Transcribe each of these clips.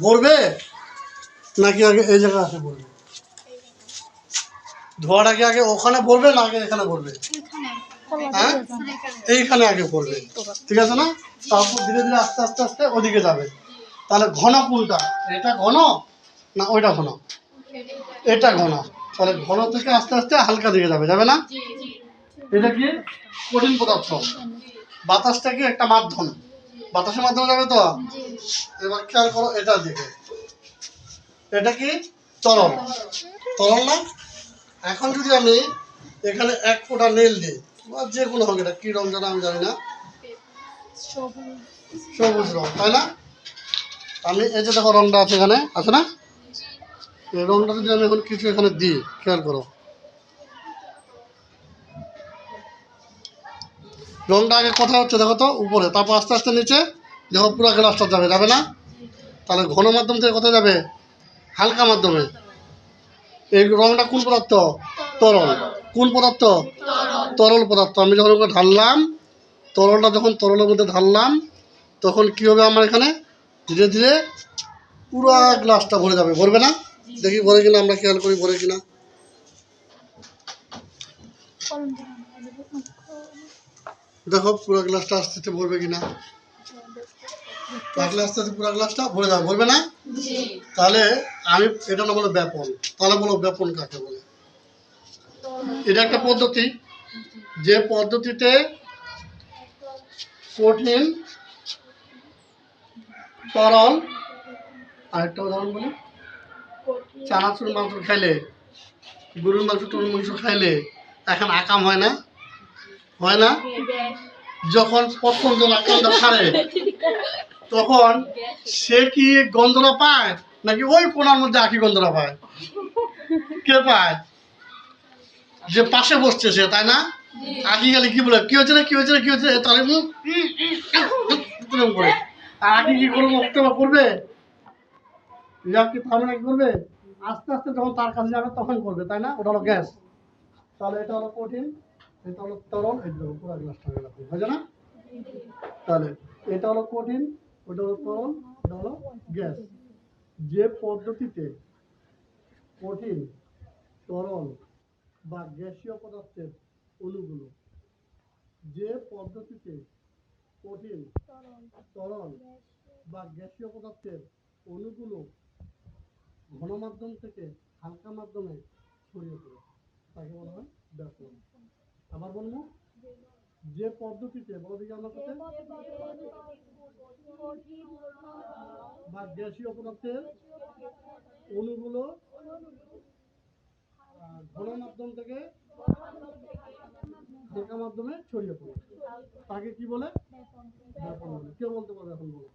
ভরবে? নাকি আগে এই জায়গায় আসে ভরবে আগে ওখানে ভরবে না আগে এখানে ভরবে? হ্যাঁ? এইখানে আগে পড়বে ঠিক আছে না? তারপর ধীরে ধীরে আস্তে আস্তে আস্তে ওদিকে যাবে। তাহলে ঘন কোনটা এটা ঘন না ওইটা ঘন? এটা ঘন। তাহলে ঘন থেকে আস্তে আস্তে হালকা দিকে যাবে যাবে না? এটা কি? কঠিন পদার্থ। বাতাসটা কি একটা মাধ্যম। বাতাসের মাধ্যমে যাবে তো? এবার খেয়াল করো এটার দিকে। এটা কি? তরল। তরল না? এখন যদি আমি এখানে এক ফোঁটা নীল দিই বা যে কোনো হোক এটা কী রং জানা আমি জানি না। সবুজ রং তাই না? আমি এই যে দেখো রংটা আছে এখানে, আছে না? এই রংটা যদি আমি এখন কিছু এখানে দিই, খেয়াল করো। রংটা আগে কোথায় হচ্ছে দেখো তো, উপরে। তারপর আস্তে আস্তে নিচে, দেখো পুরো গ্লাসটা যাবে যাবে না? তাহলে ঘন মাধ্যম থেকে কোথায় যাবে? হালকা মাধ্যমে। এই রংটা কোন পদার্থ? তরল। কোন পদার্থ? তরল পদার্থ। আমি যখন ওকে ঢাললাম, তরলটা যখন তরলের মধ্যে ঢাললাম, তখন কী হবে আমার এখানে? ধীরে ধীরে পুরো গ্লাসটা ভরে যাবে। ভরবে না? দেখি ভরে কিনা, আমরা খেয়াল করি ভরে কিনা। দেখো, পুরো গ্লাসটা আস্তে আস্তে ভরবে কিনা। লাগলে আস্তে আস্তে পুরো গ্লাসটা ভরে যাবে। ভরবে না? তাহলে আমি, এটা না বলো ব্যাপন। তাহলে বলো ব্যাপন কাকে বলে? এটা একটা পদ্ধতি। যে পদ্ধতিতে কঠিন তরল আরেকটা উদাহরণ বলি চানাচুর মাংস খাইলে গরুর মাংস টরুর মাংস খাইলে এখন আকাম হয় না হয় না যখন প্রথম জন আকামটা ছাড়ে তখন সে কি গন্ধটা পায় নাকি ওই কোনার মধ্যে আঁকি গন্ধটা পায় কে পায় যে পাশে বসছে সে তাই না আখি গেলে কি বলে কি হচ্ছে রে কি হচ্ছে রে কি হচ্ছে তাহলে করে আর আখি কি করব বক্তব্য করবে? রিয়াব কি থামে না কি করবে? আস্তে আস্তে যখন তার কাছে যাবে তখন করবে, তাই না? ওটা হলো গ্যাস। তাহলে এটা হলো কঠিন, এটা হলো তরল এটা হলো পুরো গ্লাসটা এরকম হয়েছে না? তাহলে এটা হলো কঠিন, ওটা হলো তরল, এটা হলো গ্যাস। যে পদ্ধতিতে কঠিন, তরল বা গ্যাসীয় পদার্থের অণুগুলো, যে পদ্ধতিতে কঠিন তরল বা গ্যাসীয় পদার্থের অণুগুলো ঘন মাধ্যম থেকে হালকা মাধ্যমে ছড়িয়ে পড়ে। তাকে বলা হয় ব্যাপন আবার বলব যে পদ্ধতিতে বলো দিকে আমার সাথে বা গ্যাসীয় পদার্থের অণুগুলো ঘন মাধ্যম থেকে হালকা মাধ্যমে ছড়িয়ে পড়ে। তাকে কি বলে? ব্যাপন বলে। কে বলতে পারবে এখন বলো?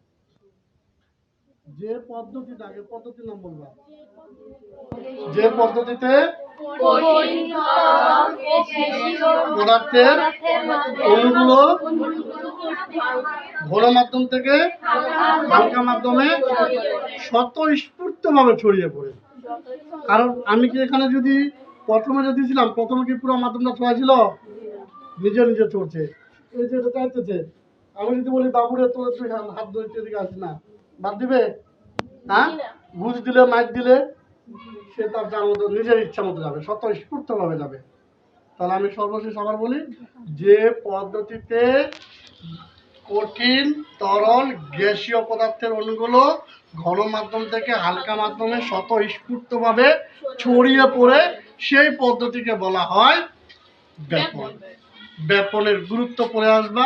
যে পদ্ধতিটা আগে পদ্ধতির নাম বলবা। যে পদ্ধতিতে পদার্থের অণুগুলো ঘন মাধ্যম থেকে হালকা মাধ্যমে স্বতঃস্ফূর্ত ভাবে ছড়িয়ে পড়ে। কারণ আমি কি এখানে যদি প্রথমে যে দিয়েছিলাম, প্রথমে কি পুরো মাধ্যমটা ছড়াইছিল নিজে নিজে চড়ছে। এই যে এটা চাইতেছে আমি যদি বলি বাবুরে তোর তুই হাত- ধরে এদিকে আসিস না। বাদ দিবে? হ্যাঁ? ঘুষ দিলে মাইক দিলে সে তার যার মতো নিজের ইচ্ছা মতো যাবে স্বতঃস্ফূর্ত ভাবে যাবে। তাহলে আমি সর্বশেষ আবার বলি যে পদ্ধতিতে কঠিন তরল গ্যাসীয় পদার্থের অণুগুলো ঘন মাধ্যম থেকে হালকা মাধ্যমে স্বতঃস্ফূর্তভাবে ছড়িয়ে পড়ে সেই পদ্ধতিকে বলা হয় ব্যাপন ব্যাপনের গুরুত্ব পড়ে আসবা।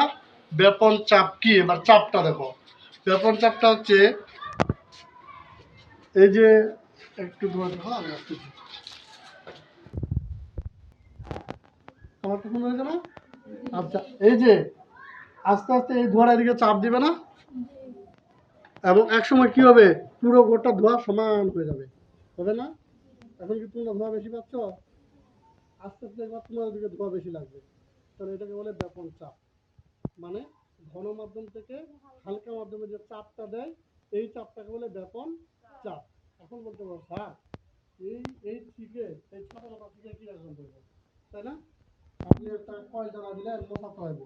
ব্যাপন চাপ কি? এবার চাপটা দেখো। ব্যাপন চাপটা হচ্ছে, এই যে একটু আমার তো মনে হয়েছে না আচ্ছা এই যে আস্তে আস্তে এই ধোঁয়ার এদিকে চাপ দিবে না? এবং এক সময় কি হবে? পুরো গোটা ধোঁয়া সমান হয়ে যাবে। হবে না? এখন কি তোমরা ধোঁয়া বেশি পাচ্ছ? আস্তে আস্তে এবার তোমার ওদিকে ধোঁয়া বেশি লাগবে। তাহলে এটাকে বলে ব্যাপন চাপ। মানে ঘন মাধ্যম থেকে হালকা মাধ্যমে যে চাপটা দেয়, এই চাপটাকে বলে ব্যাপন চাপ। এখন বলতে পারো, স্যার, এই এই থেকে এই ছোট লতা থেকে কি রকম করব তাই না? আপনি একটা কয় জানা দিলেন মোটা ভোল্ট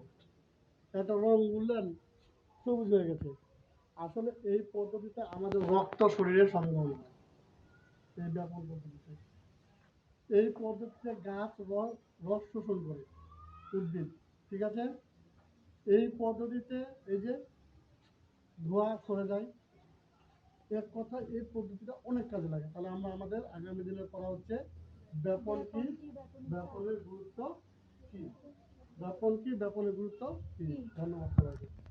একটা রং বললেন সবুজ হয়ে গেছে। আসলে এই পদ্ধতিতে আমাদের রক্ত শরীরের সংগ্রহ হয়। এই ব্যাপন পদ্ধতিতে। এই পদ্ধতিতে গাছ রস শোষণ করে। উদ্ভিদ। ঠিক আছে? এই পদ্ধতিতে এই যে ধোঁয়া সরে যায় এক কথা এই পদ্ধতিটা অনেক কাজে লাগে। তাহলে আমরা আমাদের আগামী দিনে পড়া হচ্ছে ব্যাপন কি? ব্যাপনের গুরুত্ব কি? ব্যাপন কি ব্যাপনের গুরুত্ব কি? ধন্যবাদ সবাইকে।